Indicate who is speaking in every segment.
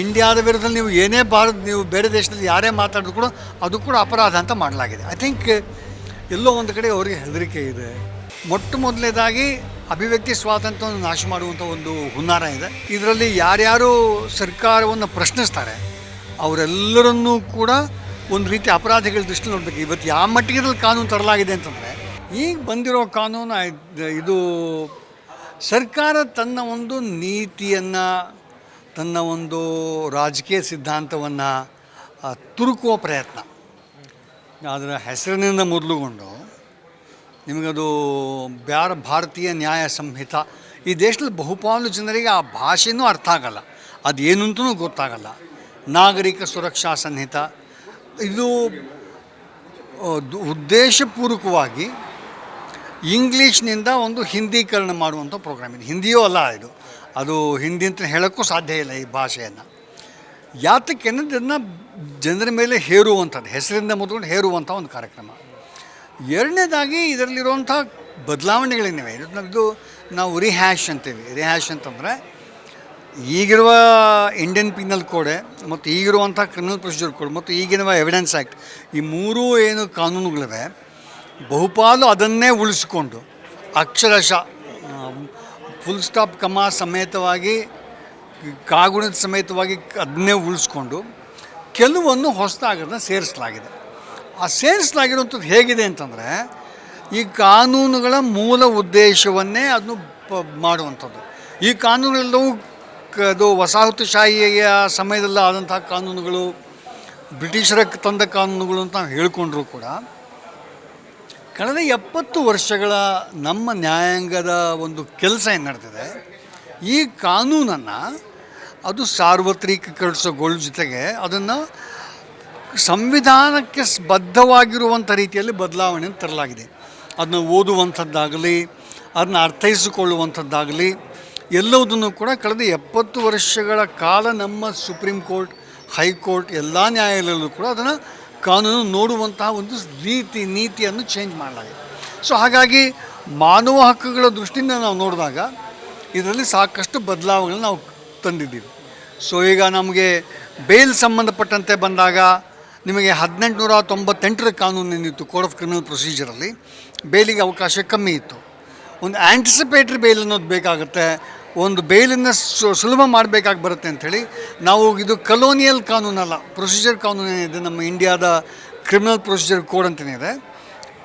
Speaker 1: ಇಂಡಿಯಾದ ವಿರುದ್ಧ ನೀವು ಏನೇ ಭಾರತ, ನೀವು ಬೇರೆ ದೇಶದಲ್ಲಿ ಯಾರೇ ಮಾತಾಡಿದ್ರು ಕೂಡ ಅದು ಕೂಡ ಅಪರಾಧ ಅಂತ ಮಾಡಲಾಗಿದೆ. ಐ ಥಿಂಕ್ ಎಲ್ಲೋ ಒಂದು ಕಡೆ ಅವರಿಗೆ ಹೆದರಿಕೆ ಇದೆ. ಮೊಟ್ಟ ಮೊದಲನೇದಾಗಿ ಅಭಿವ್ಯಕ್ತಿ ಸ್ವಾತಂತ್ರ್ಯವನ್ನು ನಾಶ ಮಾಡುವಂಥ ಒಂದು ಹುನ್ನಾರ ಇದೆ. ಇದರಲ್ಲಿ ಯಾರ್ಯಾರು ಸರ್ಕಾರವನ್ನು ಪ್ರಶ್ನಿಸ್ತಾರೆ, ಅವರೆಲ್ಲರನ್ನೂ ಕೂಡ ಒಂದು ರೀತಿ ಅಪರಾಧಿಗಳ ದೃಷ್ಟಿ ನೋಡಬೇಕು. ಇವತ್ತು ಯಾವ ಮಟ್ಟಿಗೆ ಕಾನೂನು ತರಲಾಗಿದೆ ಅಂತಂದರೆ, ಈಗ ಬಂದಿರೋ ಕಾನೂನು ಇದು ಸರ್ಕಾರ ತನ್ನ ಒಂದು ನೀತಿಯನ್ನು ತನ್ನ ಒಂದು ರಾಜಕೀಯ ಸಿದ್ಧಾಂತವನ್ನು ತುರುಕುವ ಪ್ರಯತ್ನ. ಅದರ ಹೆಸರಿನಿಂದ ಮೊದಲುಗೊಂಡು ನಿಮಗದು ಬ್ಯಾರ ಭಾರತೀಯ ನ್ಯಾಯ ಸಂಹಿತ, ಈ ದೇಶದಲ್ಲಿ ಬಹುಪಾಲು ಜನರಿಗೆ ಆ ಭಾಷೆನೂ ಅರ್ಥ ಆಗಲ್ಲ. ಅದು ಏನು ಅಂತೂ ಗೊತ್ತಾಗಲ್ಲ. ನಾಗರಿಕ ಸುರಕ್ಷಾ ಸಂಹಿತ, ಇದು ಉದ್ದೇಶಪೂರ್ವಕವಾಗಿ ಇಂಗ್ಲೀಷ್ನಿಂದ ಒಂದು ಹಿಂದೀಕರಣ ಮಾಡುವಂಥ ಪ್ರೋಗ್ರಾಮ್ ಇದು. ಹಿಂದಿಯೂ ಅಲ್ಲ ಇದು. ಅದು ಹಿಂದಿ ಅಂತ ಹೇಳೋಕ್ಕೂ ಸಾಧ್ಯ ಇಲ್ಲ ಈ ಭಾಷೆಯನ್ನು. ಯಾತಕ್ಕೆ ಅನ್ನೋದನ್ನು ಜನರ ಮೇಲೆ ಹೇರುವಂಥದ್ದು, ಹೆಸರಿಂದ ಮೊದಲು ಹೇರುವಂಥ ಒಂದು ಕಾರ್ಯಕ್ರಮ. ಎರಡನೇದಾಗಿ ಇದರಲ್ಲಿರುವಂಥ ಬದಲಾವಣೆಗಳೇನಿವೆ ಇದು ನಾವು ರಿಹ್ಯಾಶ್ ಅಂತೀವಿ. ರಿಹ್ಯಾಶ್ ಅಂತಂದರೆ ಈಗಿರುವ ಇಂಡಿಯನ್ ಪಿನಲ್ ಕೋಡೆ ಮತ್ತು ಈಗಿರುವಂಥ ಕ್ರಿಮಿನಲ್ ಪ್ರೊಸೀಜರ್ ಕೋಡ್ ಮತ್ತು ಈಗಿರುವ ಎವಿಡೆನ್ಸ್ ಆ್ಯಕ್ಟ್ ಈ ಮೂರೂ ಏನು ಕಾನೂನುಗಳಿವೆ, ಬಹುಪಾಲು ಅದನ್ನೇ ಉಳಿಸ್ಕೊಂಡು ಅಕ್ಷರಶಃ ಫುಲ್ ಸ್ಟಾಪ್ ಕಮ ಸಮೇತವಾಗಿ ಕಾಗುಣದ ಸಮೇತವಾಗಿ ಅದನ್ನೇ ಉಳಿಸ್ಕೊಂಡು ಕೆಲವನ್ನು ಹೊಸದಾಗದನ್ನ ಸೇರಿಸಲಾಗಿದೆ. ಆ ಸೇರಿಸಲಾಗಿರುವಂಥದ್ದು ಹೇಗಿದೆ ಅಂತಂದರೆ, ಈ ಕಾನೂನುಗಳ ಮೂಲ ಉದ್ದೇಶವನ್ನೇ ಅದನ್ನು ಪ, ಮಾಡುವಂಥದ್ದು. ಈ ಕಾನೂನುಗಳೆಲ್ಲವೂ ಅದು ವಸಾಹತುಶಾಹಿಯ ಸಮಯದಲ್ಲಿ ಆದಂತಹ ಕಾನೂನುಗಳು, ಬ್ರಿಟಿಷರ ತಂದ ಕಾನೂನುಗಳು ಅಂತ ನಾವು ಹೇಳ್ಕೊಂಡ್ರೂ ಕೂಡ ಕಳೆದ ಎಪ್ಪತ್ತು ವರ್ಷಗಳ ನಮ್ಮ ನ್ಯಾಯಾಂಗದ ಒಂದು ಕೆಲಸ ಏನು ನಡೆದಿದೆ? ಈ ಕಾನೂನನ್ನು ಅದು ಸಾರ್ವತ್ರಿಕಗೊಳಿಸೋಗೊಳ್ಳ ಜೊತೆಗೆ ಅದನ್ನು ಸಂವಿಧಾನಕ್ಕೆ ಬದ್ಧವಾಗಿರುವಂಥ ರೀತಿಯಲ್ಲಿ ಬದಲಾವಣೆಯನ್ನು ತರಲಾಗಿದೆ. ಅದನ್ನ ಓದುವಂಥದ್ದಾಗಲಿ ಅದನ್ನ ಅರ್ಥೈಸಿಕೊಳ್ಳುವಂಥದ್ದಾಗಲಿ ಎಲ್ಲವುದನ್ನು ಕೂಡ ಕಳೆದ ಎಪ್ಪತ್ತು ವರ್ಷಗಳ ಕಾಲ ನಮ್ಮ ಸುಪ್ರೀಂ ಕೋರ್ಟ್, ಹೈಕೋರ್ಟ್, ಎಲ್ಲ ನ್ಯಾಯಾಲಯದಲ್ಲೂ ಕೂಡ ಅದನ್ನು ಕಾನೂನು ನೋಡುವಂತಹ ಒಂದು ರೀತಿ, ನೀತಿಯನ್ನು ಚೇಂಜ್ ಮಾಡಲಾಗಿದೆ. ಸೊ ಹಾಗಾಗಿ ಮಾನವ ಹಕ್ಕುಗಳ ದೃಷ್ಟಿಯಿಂದ ನಾವು ನೋಡಿದಾಗ ಇದರಲ್ಲಿ ಸಾಕಷ್ಟು ಬದಲಾವಣೆಗಳನ್ನ ನಾವು ತಂದಿದ್ದೀವಿ. ಸೊ ಈಗ ನಮಗೆ ಬೇಲ್ ಸಂಬಂಧಪಟ್ಟಂತೆ ಬಂದಾಗ ನಿಮಗೆ ಹದಿನೆಂಟುನೂರ ತೊಂಬತ್ತೆಂಟರ ಕಾನೂನು ಏನಿತ್ತು ಕೋಡ್ ಆಫ್ ಕ್ರಿಮಿನಲ್ ಪ್ರೊಸೀಜರಲ್ಲಿ ಬೇಲಿಗೆ ಅವಕಾಶ ಕಮ್ಮಿ ಇತ್ತು. ಒಂದು ಆ್ಯಂಟಿಸಿಪೇಟ್ರಿ ಬೇಲ್ ಅನ್ನೋದು ಬೇಕಾಗುತ್ತೆ. ಒಂದು ಬೇಲಿನ ಸು- ಸುಲಭ ಮಾಡಬೇಕಾಗಿ ಬರುತ್ತೆ ಅಂಥೇಳಿ ನಾವು ಇದು ಕಲೋನಿಯಲ್ ಕಾನೂನಲ್ಲ ಪ್ರೊಸೀಜರ್ ಕಾನೂನು ಏನಿದೆ, ನಮ್ಮ ಇಂಡಿಯಾದ ಕ್ರಿಮಿನಲ್ ಪ್ರೊಸೀಜರ್ ಕೋಡ್ ಅಂತೇನಿದೆ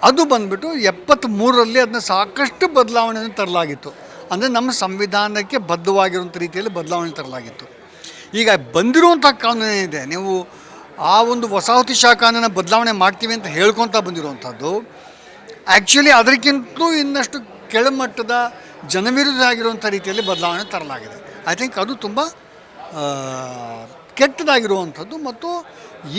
Speaker 1: ಅದು ಬಂದ್ಬಿಟ್ಟು ಎಪ್ಪತ್ತ್ಮೂರರಲ್ಲಿ ಅದನ್ನ ಸಾಕಷ್ಟು ಬದಲಾವಣೆಯನ್ನು ತರಲಾಗಿತ್ತು. ಅಂದರೆ ನಮ್ಮ ಸಂವಿಧಾನಕ್ಕೆ ಬದ್ಧವಾಗಿರುವಂಥ ರೀತಿಯಲ್ಲಿ ಬದಲಾವಣೆ ತರಲಾಗಿತ್ತು. ಈಗ ಬಂದಿರುವಂಥ ಕಾನೂನು ಏನಿದೆ, ನೀವು ಆ ಒಂದು ವಸಾಹತಿ ಕಾನೂನ ಬದಲಾವಣೆ ಮಾಡ್ತೀವಿ ಅಂತ ಹೇಳ್ಕೊತಾ ಬಂದಿರುವಂಥದ್ದು ಆ್ಯಕ್ಚುಲಿ ಅದಕ್ಕಿಂತಲೂ ಇನ್ನಷ್ಟು ಕೆಳಮಟ್ಟದ ಜನವಿರುದ್ಧ ಆಗಿರುವಂಥ ರೀತಿಯಲ್ಲಿ ಬದಲಾವಣೆ ತರಲಾಗಿದೆ. ಐ ಥಿಂಕ್ ಅದು ತುಂಬ ಕೆಟ್ಟದಾಗಿರುವಂಥದ್ದು ಮತ್ತು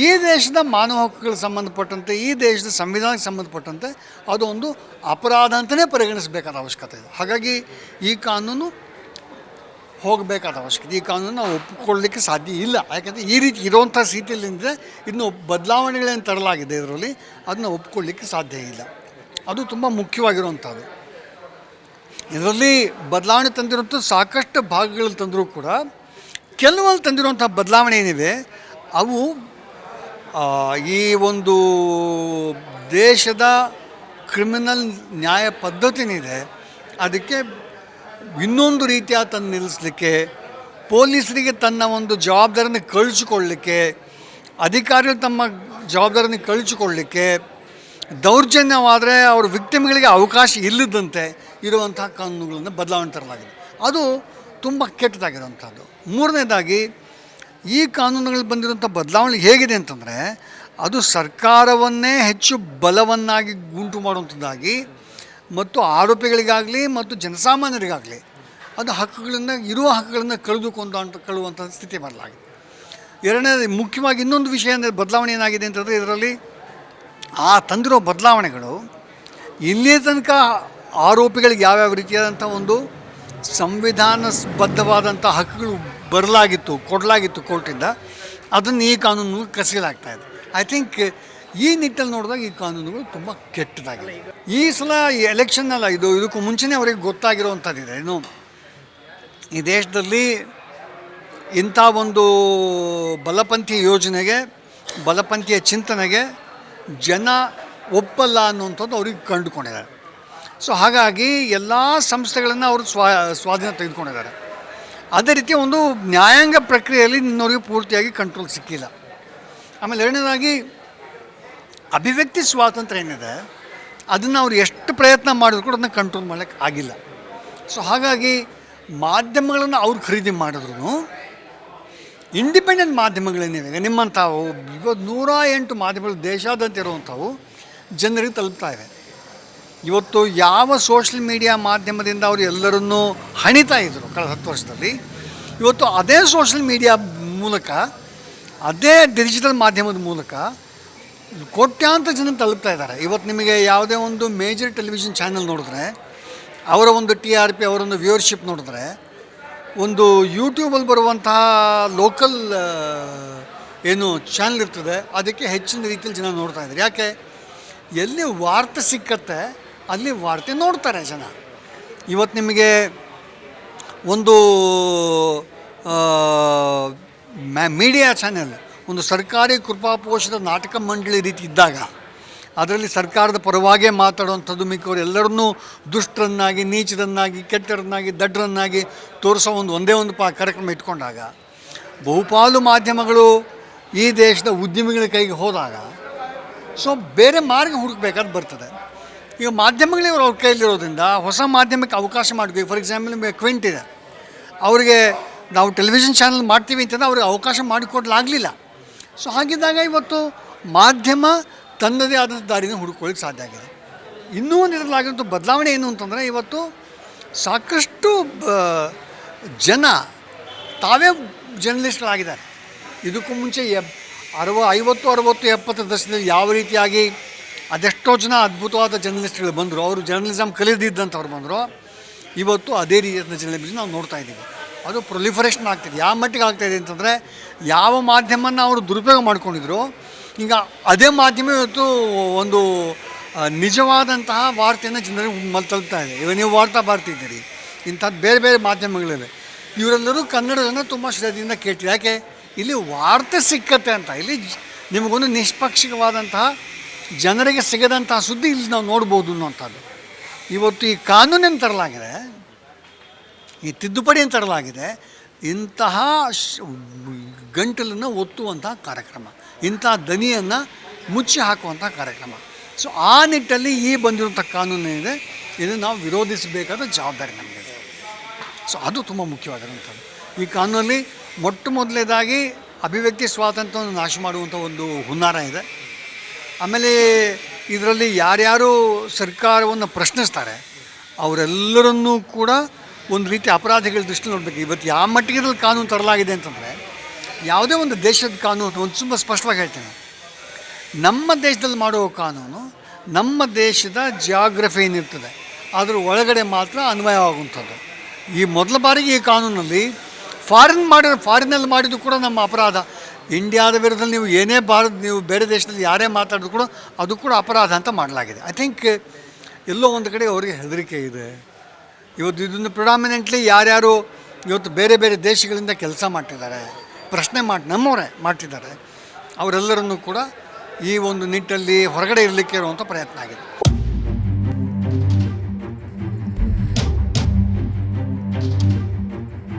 Speaker 1: ಈ ದೇಶದ ಮಾನವ ಹಕ್ಕುಗಳಿಗೆ ಸಂಬಂಧಪಟ್ಟಂತೆ, ಈ ದೇಶದ ಸಂವಿಧಾನಕ್ಕೆ ಸಂಬಂಧಪಟ್ಟಂತೆ ಅದು ಒಂದು ಅಪರಾಧ ಅಂತಲೇ ಪರಿಗಣಿಸಬೇಕಾದ ಅವಶ್ಯಕತೆ ಇದೆ. ಹಾಗಾಗಿ ಈ ಕಾನೂನು ಹೋಗಬೇಕಾದ ಅವಶ್ಯಕತೆ ಈ ಕಾನೂನು ನಾವು ಒಪ್ಪಿಕೊಳ್ಳಲಿಕ್ಕೆ ಸಾಧ್ಯ ಇಲ್ಲ. ಯಾಕಂದರೆ ಈ ರೀತಿ ಇರುವಂಥ ಸ್ಥಿತಿಯಲ್ಲಿಂದರೆ ಇನ್ನು ಬದಲಾವಣೆಗಳೇನು ತರಲಾಗಿದೆ ಇದರಲ್ಲಿ, ಅದನ್ನ ಒಪ್ಪಿಕೊಳ್ಳಲಿಕ್ಕೆ ಸಾಧ್ಯ ಇಲ್ಲ. ಅದು ತುಂಬ ಮುಖ್ಯವಾಗಿರುವಂಥದ್ದು. ಇದರಲ್ಲಿ ಬದಲಾವಣೆ ತಂದಿರುವಂಥ ಸಾಕಷ್ಟು ಭಾಗಗಳಲ್ಲಿ ತಂದರೂ ಕೂಡ ಕೆಲವಲ್ಲಿ ತಂದಿರುವಂಥ ಬದಲಾವಣೆ ಏನಿವೆ, ಅವು ಈ ಒಂದು ದೇಶದ ಕ್ರಿಮಿನಲ್ ನ್ಯಾಯ ಪದ್ಧತಿನಿದೆ ಅದಕ್ಕೆ ಇನ್ನೊಂದು ರೀತಿಯ ತಂದು ನಿಲ್ಲಿಸಲಿಕ್ಕೆ, ಪೊಲೀಸರಿಗೆ ತನ್ನ ಒಂದು ಜವಾಬ್ದಾರಿಯನ್ನು ಕಳಿಸಿಕೊಳ್ಳಲಿಕ್ಕೆ ಅಧಿಕಾರಿಗಳು ತಮ್ಮ ಜವಾಬ್ದಾರಿಯನ್ನು ಕಳಿಸಿಕೊಳ್ಳಲಿಕ್ಕೆ ದೌರ್ಜನ್ಯವಾದರೆ ಅವ್ರ ವಿಕ್ಟಿಮ್ಗಳಿಗೆ ಅವಕಾಶ ಇಲ್ಲದಂತೆ ಇರುವಂಥ ಕಾನೂನುಗಳನ್ನು ಬದಲಾವಣೆ ತರಲಾಗಿದೆ. ಅದು ತುಂಬ ಕೆಟ್ಟದಾಗಿರುವಂಥದ್ದು ಮೂರನೇದಾಗಿ, ಈ ಕಾನೂನುಗಳಲ್ಲಿ ಬಂದಿರುವಂಥ ಬದಲಾವಣೆ ಹೇಗಿದೆ ಅಂತಂದರೆ, ಅದು ಸರ್ಕಾರವನ್ನೇ ಹೆಚ್ಚು ಬಲವನ್ನಾಗಿ ಗುಂಟು ಮಾಡುವಂಥದ್ದಾಗಿ ಮತ್ತು ಆರೋಪಿಗಳಿಗಾಗಲಿ ಮತ್ತು ಜನಸಾಮಾನ್ಯರಿಗಾಗಲಿ ಅದು ಹಕ್ಕುಗಳನ್ನು ಇರುವ ಹಕ್ಕುಗಳನ್ನು ಕಳೆದುಕೊಂಡು ಅಂತ ಕಳುವಂಥ ಸ್ಥಿತಿ ಬರಲಾಗಿದೆ ಎರಡನೇ ಮುಖ್ಯವಾಗಿ ಇನ್ನೊಂದು ವಿಷಯ ಅಂದರೆ ಬದಲಾವಣೆ ಏನಾಗಿದೆ ಅಂತಂದರೆ ಇದರಲ್ಲಿ ಆ ತಂದಿರೋ ಬದಲಾವಣೆಗಳು ಇಲ್ಲಿಯ ತನಕ ಆರೋಪಿಗಳಿಗೆ ಯಾವ್ಯಾವ ರೀತಿಯಾದಂಥ ಒಂದು ಸಂವಿಧಾನಬದ್ಧವಾದಂಥ ಹಕ್ಕುಗಳು ಬರಲಾಗಿತ್ತು, ಕೊಡಲಾಗಿತ್ತು ಕೋರ್ಟಿಂದ, ಅದನ್ನು ಈ ಕಾನೂನು ಕಸಿಯಲಾಗ್ತಾ ಇದೆ. ಐ ಥಿಂಕ್ ಈ ನಿಟ್ಟಲ್ಲಿ ನೋಡಿದಾಗ ಈ ಕಾನೂನುಗಳು ತುಂಬ ಕೆಟ್ಟದಾಗಿದೆ. ಈ ಸಲ ಈ ಅಲ್ಲ, ಇದು ಇದಕ್ಕೂ ಮುಂಚೆನೇ ಅವರಿಗೆ ಗೊತ್ತಾಗಿರುವಂಥದ್ದಿದೆ. ಏನು ಈ ದೇಶದಲ್ಲಿ ಇಂಥ ಒಂದು ಬಲಪಂಥೀಯ ಯೋಜನೆಗೆ, ಬಲಪಂಥೀಯ ಚಿಂತನೆಗೆ ಜನ ಒಪ್ಪಲ್ಲ ಅನ್ನುವಂಥದ್ದು ಅವ್ರಿಗೆ ಕಂಡುಕೊಂಡಿದ್ದಾರೆ. ಸೊ ಹಾಗಾಗಿ ಎಲ್ಲ ಸಂಸ್ಥೆಗಳನ್ನು ಅವರು ಸ್ವಾ, ಸ್ವಾಧೀನ ತೆಗೆದುಕೊಂಡಿದ್ದಾರೆ. ಅದೇ ರೀತಿ ಒಂದು ನ್ಯಾಯಾಂಗ ಪ್ರಕ್ರಿಯೆಯಲ್ಲಿ ನಿನ್ನವರಿಗೆ ಪೂರ್ತಿಯಾಗಿ ಕಂಟ್ರೋಲ್ ಸಿಕ್ಕಿಲ್ಲ. ಆಮೇಲೆ ಎರಡನೇದಾಗಿ ಅಭಿವ್ಯಕ್ತಿ ಸ್ವಾತಂತ್ರ್ಯ ಏನಿದೆ, ಅದನ್ನು ಅವ್ರು ಎಷ್ಟು ಪ್ರಯತ್ನ ಮಾಡಿದ್ರು ಕೂಡ ಅದನ್ನ ಕಂಟ್ರೋಲ್ ಮಾಡೋಕ್ಕೆ ಆಗಿಲ್ಲ. ಸೊ ಹಾಗಾಗಿ ಮಾಧ್ಯಮಗಳನ್ನು ಅವ್ರು ಖರೀದಿ ಮಾಡಿದ್ರು ಇಂಡಿಪೆಂಡೆಂಟ್ ಮಾಧ್ಯಮಗಳೇನಿವೆ ನಿಮ್ಮಂಥವು ಇವತ್ತು ನೂರ ಎಂಟು ಮಾಧ್ಯಮಗಳು ದೇಶಾದ್ಯಂತ ಇರುವಂಥವು ಜನರಿಗೆ ತಲುಪ್ತಾ ಇವೆ. ಇವತ್ತು ಯಾವ ಸೋಷಲ್ ಮೀಡಿಯಾ ಮಾಧ್ಯಮದಿಂದ ಅವರು ಎಲ್ಲರನ್ನೂ ಹಣಿತಾ ಇದ್ದರು ಕಳೆದ ಹತ್ತು ವರ್ಷದಲ್ಲಿ, ಇವತ್ತು ಅದೇ ಸೋಷಲ್ ಮೀಡಿಯಾ ಮೂಲಕ, ಅದೇ ಡಿಜಿಟಲ್ ಮಾಧ್ಯಮದ ಮೂಲಕ ಕೋಟ್ಯಾಂತರ ಜನ ತಲುಪ್ತಾ ಇದ್ದಾರೆ. ಇವತ್ತು ನಿಮಗೆ ಯಾವುದೇ ಒಂದು ಮೇಜರ್ ಟೆಲಿವಿಷನ್ ಚಾನೆಲ್ ನೋಡಿದ್ರೆ, ಅವರ ಒಂದು ಟಿ ಆರ್ ಪಿ ಅವರೊಂದು ವ್ಯೂವರ್ಶಿಪ್ ನೋಡಿದ್ರೆ, ಒಂದು ಯೂಟ್ಯೂಬಲ್ಲಿ ಬರುವಂತಹ ಲೋಕಲ್ ಏನು ಚಾನಲ್ ಇರ್ತದೆ, ಅದಕ್ಕೆ ಹೆಚ್ಚಿನ ರೀತಿಯಲ್ಲಿ ಜನ ನೋಡ್ತಾ ಇದ್ದಾರೆ. ಯಾಕೆ? ಎಲ್ಲಿ ವಾರ್ತೆ ಸಿಕ್ಕತ್ತೆ ಅಲ್ಲಿ ವಾರ್ತೆ ನೋಡ್ತಾರೆ ಜನ. ಇವತ್ತು ನಿಮಗೆ ಒಂದು ಮ್ಯಾ ಮೀಡಿಯಾ ಚಾನೆಲ್, ಒಂದು ಸರ್ಕಾರಿ ಕೃಪಾಪೋಷಿತ ನಾಟಕ ಮಂಡಳಿ ರೀತಿ ಇದ್ದಾಗ, ಅದರಲ್ಲಿ ಸರ್ಕಾರದ ಪರವಾಗೇ ಮಾತಾಡುವಂಥದ್ದು ಮಿಕ್ಕವರು ಎಲ್ಲರನ್ನೂ ದುಷ್ಟರನ್ನಾಗಿ, ನೀಚರನ್ನಾಗಿ, ಕೆಟ್ಟರನ್ನಾಗಿ ದಡ್ಡರನ್ನಾಗಿ ತೋರಿಸೋ ಒಂದು ಒಂದೇ ಒಂದು ಪಾ, ಕಾರ್ಯಕ್ರಮ ಇಟ್ಕೊಂಡಾಗ, ಬಹುಪಾಲು ಮಾಧ್ಯಮಗಳು ಈ ದೇಶದ ಉದ್ಯಮಿಗಳ ಕೈಗೆ ಹೋದಾಗ, ಸೊ ಬೇರೆ ಮಾರ್ಗ ಹುಡುಕ್ಬೇಕಾದ್ ಬರ್ತದೆ. ಈಗ ಮಾಧ್ಯಮಗಳೇ ಅವ್ರ ಕೈಯಲ್ಲಿರೋದ್ರಿಂದ ಹೊಸ ಮಾಧ್ಯಮಕ್ಕೆ ಅವಕಾಶ ಮಾಡಬೇಕು ಫಾರ್ ಎಕ್ಸಾಂಪಲ್ ಕ್ವಿಂಟ್ ಇದೆ. ಅವರಿಗೆ ನಾವು ಟೆಲಿವಿಷನ್ ಚಾನಲ್ ಮಾಡ್ತೀವಿ ಅಂತಂದ್ರೆ ಅವ್ರಿಗೆ ಅವಕಾಶ ಮಾಡಿಕೊಡ್ಲಾಗಲಿಲ್ಲ. ಸೊ ಹಾಗಿದ್ದಾಗ ಇವತ್ತು ಮಾಧ್ಯಮ ತನ್ನದೇ ಆದ ದಾರಿನ ಹುಡುಕೊಳ್ಳಿಕ್ಕೆ ಸಾಧ್ಯ ಆಗಿದೆ. ಇನ್ನೂ ಒಂದು ಇದರಲ್ಲಾಗಿರುವಂಥ ಬದಲಾವಣೆ ಏನು ಅಂತಂದರೆ ಇವತ್ತು ಸಾಕಷ್ಟು ಜನ, ತಾವೇ ಜರ್ನಲಿಸ್ಟ್ಗಳಾಗಿದ್ದಾರೆ ಇದಕ್ಕೂ ಮುಂಚೆ ಎಪ್ ಅರವ, ಐವತ್ತು, ಅರವತ್ತು ಎಪ್ಪತ್ತು ದಶಕದಲ್ಲಿ ಯಾವ ರೀತಿಯಾಗಿ ಅದೆಷ್ಟೋ ಜನ ಅದ್ಭುತವಾದ ಜರ್ನಲಿಸ್ಟ್ಗಳು ಬಂದರು. ಅವರು ಜರ್ನಲಿಸಮ್ ಕಲಿದಿದ್ದಂಥವ್ರು ಬಂದರು. ಇವತ್ತು ಅದೇ ರೀತಿಯ ಜರ್ನಲಿಸಮ್ ನಾವು ನೋಡ್ತಾ ಇದ್ದೀವಿ. ಅದು ಪ್ರೊಲಿಫರೇಷನ್ ಆಗ್ತಿದೆ. ಯಾವ ಮಟ್ಟಿಗೆ ಆಗ್ತಾಯಿದೆ ಅಂತಂದರೆ, ಯಾವ ಮಾಧ್ಯಮನ ಅವರು ದುರುಪಯೋಗ ಮಾಡ್ಕೊಂಡಿದ್ರು, ಈಗ ಅದೇ ಮಾಧ್ಯಮ ಇವತ್ತು ಒಂದು ನಿಜವಾದಂತಹ ವಾರ್ತೆಯನ್ನು ಜನರಿಗೆ ಮಲ್ ಇದೆ. ಇವಾಗ ನೀವು ವಾರ್ತಾ ಬರ್ತಿದ್ದೀರಿ ಇಂಥದ್ದು ಬೇರೆ ಬೇರೆ ಮಾಧ್ಯಮಗಳಿವೆ. ಇವರೆಲ್ಲರೂ ಕನ್ನಡವನ್ನು ತುಂಬ ಶ್ರದ್ಧೆಯಿಂದ ಕೇಳ್ತೀವಿ ಯಾಕೆ? ಇಲ್ಲಿ ವಾರ್ತೆ ಸಿಕ್ಕತ್ತೆ ಅಂತ. ಇಲ್ಲಿ ನಿಮಗೊಂದು ನಿಷ್ಪಕ್ಷಿಕವಾದಂತಹ ಜನರಿಗೆ ಸಿಗದಂತಹ ಸುದ್ದಿ ಇಲ್ಲಿ ನಾವು ನೋಡ್ಬೋದು ಅನ್ನುವಂಥದ್ದು. ಇವತ್ತು ಈ ಕಾನೂನಿನ ತರಲಾಗಿದೆ. ಈ ತಿದ್ದುಪಡಿಯನ್ನು ತರಲಾಗಿದೆ. ಇಂತಹ ಗಂಟಲನ್ನು ಒತ್ತುವಂತಹ ಕಾರ್ಯಕ್ರಮ. ಇಂತಹ ದನಿಯನ್ನು ಮುಚ್ಚಿ ಹಾಕುವಂಥ ಕಾರ್ಯಕ್ರಮ. ಸೊ ಆ ನಿಟ್ಟಲ್ಲಿ ಈ ಬಂದಿರುವಂಥ ಕಾನೂನು ಏನಿದೆ, ಇದನ್ನು ನಾವು ವಿರೋಧಿಸಬೇಕಾದ ಜವಾಬ್ದಾರಿ ನಮಗಿದೆ. ಸೊ ಅದು ತುಂಬ ಮುಖ್ಯವಾಗಿರುವಂಥದ್ದು. ಈ ಕಾನೂನಲ್ಲಿ ಮೊಟ್ಟ ಮೊದಲನೇದಾಗಿ ಅಭಿವ್ಯಕ್ತಿ ಸ್ವಾತಂತ್ರ್ಯವನ್ನು ನಾಶ ಮಾಡುವಂಥ ಒಂದು ಹುನ್ನಾರ ಇದೆ. ಆಮೇಲೆ ಇದರಲ್ಲಿ ಯಾರ್ಯಾರು ಸರ್ಕಾರವನ್ನು ಪ್ರಶ್ನಿಸ್ತಾರೆ, ಅವರೆಲ್ಲರನ್ನೂ ಕೂಡ ಒಂದು ರೀತಿ ಅಪರಾಧಿಗಳ ದೃಷ್ಟಿ ನೋಡಬೇಕು. ಇವತ್ತು ಯಾವ ಮಟ್ಟಿಗೆದಲ್ಲಿ ಕಾನೂನು ತರಲಾಗಿದೆ ಅಂತಂದರೆ, ಯಾವುದೇ ಒಂದು ದೇಶದ ಕಾನೂನು ಒಂದು ತುಂಬ ಸ್ಪಷ್ಟವಾಗಿ ಹೇಳ್ತೇನೆ. ನಮ್ಮ ದೇಶದಲ್ಲಿ ಮಾಡುವ ಕಾನೂನು ನಮ್ಮ ದೇಶದ ಜಿಯಾಗ್ರಫಿ ಏನಿರ್ತದೆ ಅದರ ಒಳಗಡೆ ಮಾತ್ರ ಅನ್ವಯವಾಗುವಂಥದ್ದು. ಈ ಮೊದಲ ಬಾರಿಗೆ ಈ ಕಾನೂನಲ್ಲಿ ಫಾರಿನ್ ಮಾಡಿರೋ ಫಾರಿನಲ್ಲಿ ಮಾಡಿದ್ದು ಕೂಡ ನಮ್ಮ ಅಪರಾಧ. ಇಂಡಿಯಾದ ವಿರುದ್ಧ ನೀವು ಏನೇ ಭಾರತ, ನೀವು ಬೇರೆ ದೇಶದಲ್ಲಿ ಯಾರೇ ಮಾತಾಡಿದ್ರು ಕೂಡ ಅದು ಕೂಡ ಅಪರಾಧ ಅಂತ ಮಾಡಲಾಗಿದೆ. ಐ ಥಿಂಕ್ ಎಲ್ಲೋ ಒಂದು ಕಡೆ ಅವರಿಗೆ ಹೆದರಿಕೆ ಇದೆ. ಇವತ್ತು ಇದನ್ನು ಪ್ರಿಡಾಮಿನೆಂಟ್ಲಿ ಯಾರ್ಯಾರು ಇವತ್ತು ಬೇರೆ ಬೇರೆ ದೇಶಗಳಿಂದ ಕೆಲಸ ಮಾಡ್ತಿದ್ದಾರೆ, ಪ್ರಶ್ನೆ ಮಾಡಿ, ನಮ್ಮವರೇ ಮಾಡ್ತಿದ್ದಾರೆ, ಅವರೆಲ್ಲರನ್ನೂ ಕೂಡ ಈ ಒಂದು ನಿಟ್ಟಲ್ಲಿ ಹೊರಗಡೆ ಇರಲಿಕ್ಕೆ ಇರುವಂಥ ಪ್ರಯತ್ನ ಆಗಿದೆ.